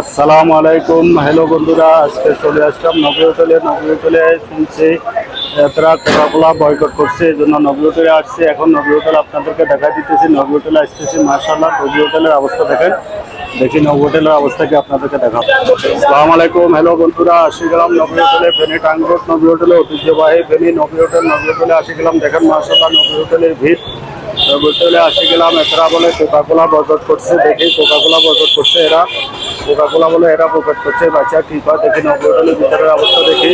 আসসালামু আলাইকুম। হ্যালো বন্ধুরা, আজকে চলে আসলাম নবী হোটেলে। নবী হোটেলে শুনছি যাত্রা কোকাকোলা বয়কট করছে এই জন্য নবী হোটেলে আসছে। এখন নবী হোটেল আপনাদেরকে দেখা দিতেছি। নবী হোটেলে আসতেছি মার্শাল্লাহ নবী হোটেলের অবস্থা দেখেন। দেখি নবী হোটেলের অবস্থা কি আপনাদেরকে দেখাবো। আসসালামু আলাইকুম, হ্যালো বন্ধুরা, আসি গেলাম নবী হোটেলে, ফেনী টাঙ্গরোড নবী হোটেলে, ঐতিহ্যবাহী ফেনী নবী হোটেল নবী হোটেলে আসি গেলাম। দেখেন মার্শাল্লাহ নবী হোটেলের ভিড়। হোটেলে আসি গেলাম এরা বলে কোকাকোলা বয়কট করছে, দেখি কোকাকোলা বয়কট করছে এরা। কোকাকোলা বলে এরা বয়কট করছে বাচ্চা কি হয় দেখি নব হোটেলের ভিতরের অবস্থা দেখি।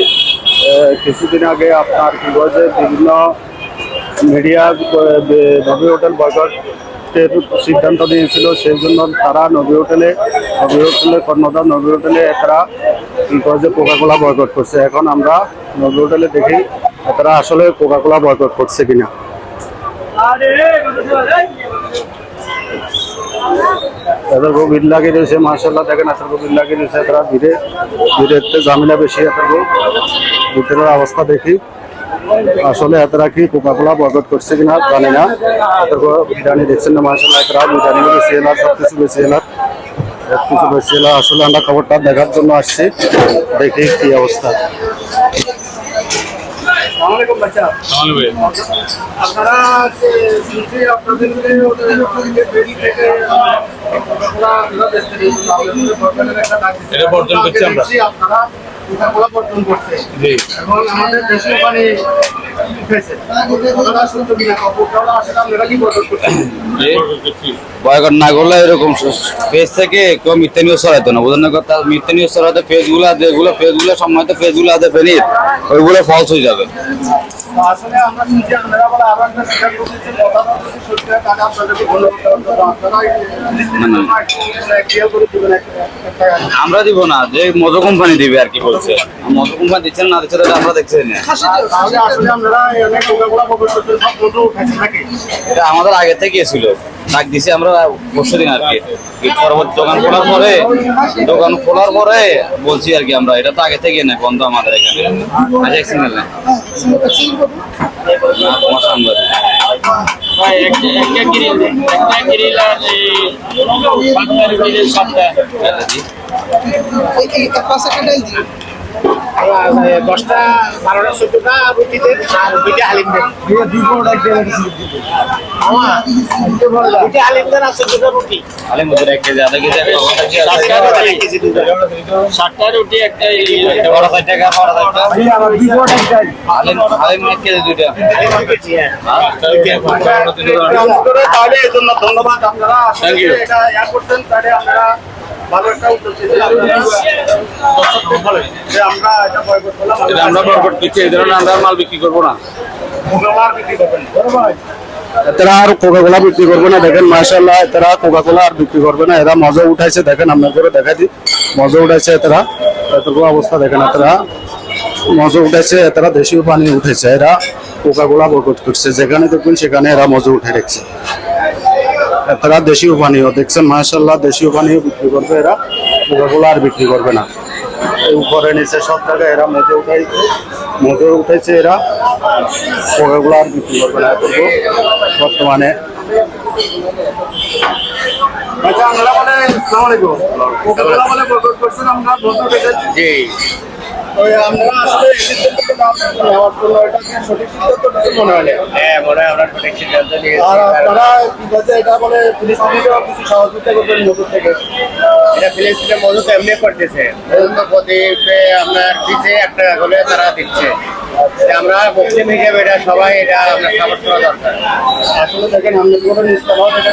কিছুদিন আগে আপনার কি বলছে, বিভিন্ন মিডিয়া নবী হোটেল বয়কটের সিদ্ধান্ত নিয়েছিল সেই জন্য তারা নবী হোটেলে নবী হোটেলে কর্ণধার, নবী হোটেলে এরা কি করছে কোকাকোলা বয়কট করছে। এখন আমরা নবী হোটেলে দেখি তারা আসলে কোকাকোলা বয়কট করছে কিনা। তাদের খুব ভিড় লাগিয়ে দিয়েছে মার্শাল্লাহ দেখেন এত খুব ভিড় লাগিয়ে দিয়েছে তারা ভিড়ে একটু ঝামেলা বেশি এত ভিতরের অবস্থা দেখি। আসলে এতরা কি কোকাকোলা বয়কট করছে কিনা জানি না। এত বিরিয়ানি দেখছেন না মার্শাল্লাহ এতরা বিরিয়ানি বেশি এলার সব কিছু বেশি এলার সব কিছু বেশি এলার আসলে আমরা খবরটা দেখার জন্য আসছি। দেখি কি অবস্থা। আপনারা এটা বর্জন করছি আমরা। বর্জন করছে। এবং আমাদের দেশীয় পানি বয়কট না করলে এরকম পেজ থেকে কেউ মিথ্যা নিউজ ছড়াইতো না। বোঝানোর কথা মিথ্যা নিউজ ছড়াতে পেজগুলো যেগুলো ফেজগুলো সম্মানিত পেজগুলো আছে ফেনির ওইগুলো ফলস হয়ে যাবে। আসলে আমরা নিজে আমরা বলে আরও একটা স্বীকার করতেছি কথা যদি সত্যি হয় তাহলে আপনাদেরকে ধন্যবাদ আমরা দিব না যে মজো কোম্পানি দিবে আর কি বলছে। মজো কোম্পানি দিচ্ছেন না দিচ্ছে আমরা দেখছি না। তাহলে আসলে আমরা অনেক সব এটা আমাদের আগে থেকে ছিল। ডাক দিছি আমরা পরশু দিন আর কি। পরবর্তী দোকান খোলার পরে দোকান খোলার পরে বলছি আর কি আমরা এটা তো আগে থেকে নেই বন্ধ আমাদের এখানে। আজ এক সিঙ্গেল নেই না, তোমার সাংবাদিক একটা গ্রিল দশটা বারোটা চোদ্দটা রুটি দেন আর দুইটা হালিম দেন। দুইটা হালিম দেন আর চোদ্দটা রুটি। আলে মধ্যে এক কেজি আধা কেজি একটা বড় কেজি, আধা কেজি, সাতটা এক কেজি দুধ। সাতটা রুটি একটা বড় ষাট টাকা, বড় ষাট টাকা। আলিম আলিম এক কেজি দুইটা। তাহলে এই জন্য ধন্যবাদ আপনারা. এটা করছেন তাহলে ভালো আমরা এটা বয়কট এই ধরনের আমরা মাল বিক্রি করব না। এরা আর কোকাকোলা বিক্রি করবে না, দেখেন মাশাআল্লাহ এরা কোকাকোলা আর বিক্রি করবে না, এরা মজা উঠাইছে, দেখেন আপনাদের দেখা দিই। মজা উঠাইছে এরা এতটুকু অবস্থা, দেখেন এরা মজা উঠাইছে এরা দেশীয় পানি উঠেছে, এরা কোকাকোলা বয়কট করছে, যেখানে দেখবেন সেখানে এরা মজা উঠে রেখেছে। এরা দেশীয় পানীয় দেখছেন? মাশাআল্লাহ দেশীয় পানীয় বিক্রি করবে এরা। কোকাকোলা আর বিক্রি করবে না। উপরে নিচে সব জায়গায় এরা মজা উঠাইছে মজা উঠাইছে এরা। কোকাকোলা আর বিক্রি করবে না এতটুকু বর্তমানে। আচ্ছা আমরা বলে আসসালামু আলাইকুম। কোকাকোলা বলে বয়কট করছেন আমরা বছর জি। আমরা আসলে নেওয়ার জন্য এটা সঠিক সিদ্ধান্ত মনে হয় হ্যাঁ মনে হয় আমরা সঠিক সিদ্ধান্ত নিয়েছি। আর আপনারা কি এটা বলে ফিলিস্তিনিরাও কিছু সহযোগিতা করবেন নতুন থেকে? এটা ফিলিস্তিনের মজুত এমনি করতেছে। প্রদীপে আপনার দিচ্ছে এক টাকা করে তারা দিচ্ছে। এটা আমরা মুসলিম হিসেবে এটা সবাই এটা আপনার সাপোর্ট করা দরকার। আসলে দেখেন আমরা কোনো নিস্তার এটা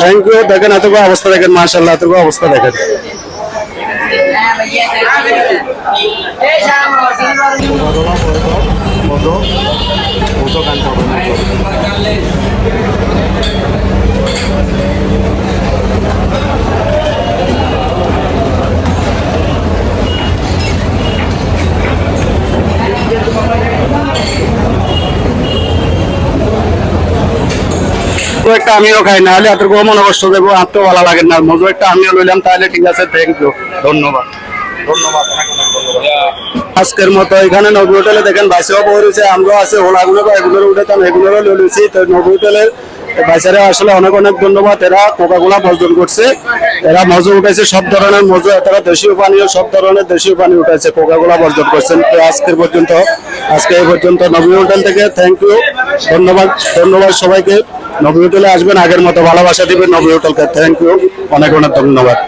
থ্যাংক ইউ দেখেন এতটুকু অবস্থা দেখেন মার্শাল্লাহ এতটুকু অবস্থা দেখেন একটা আমিও খাই না হলে এত মনে কষ্ট দেবো, আর তো ভালো লাগে না। মজু একটা আমিও লইলাম, তাহলে ঠিক আছে থ্যাংক ইউ ধন্যবাদ। আজকের মতো এখানে নবী হোটেলে দেখেন, বাইসেও পড়েছে আমরাও আছে ওলাগুলো বা এগুলোর উঠেতাম এগুলোরও লইছি। তো নবী হোটেলের বাইসারে আসলে অনেক অনেক ধন্যবাদ, এরা কোকা কোলা বর্জন করছে। এরা মজু উঠেছে, সব ধরনের মজু তারা দেশীয় পানীয় সব ধরনের দেশীয় পানি উঠেছে কোকা কোলা বর্জন করছেন। তো আজকের পর্যন্ত, আজকে এই পর্যন্ত নবী হোটেল থেকে থ্যাংক ইউ ধন্যবাদ ধন্যবাদ সবাইকে। নবী হোটেলে আসবেন আগের মতো ভালোবাসা দিবেন। নবী হোটেলকে থ্যাংক ইউ অনেক অনেক ধন্যবাদ।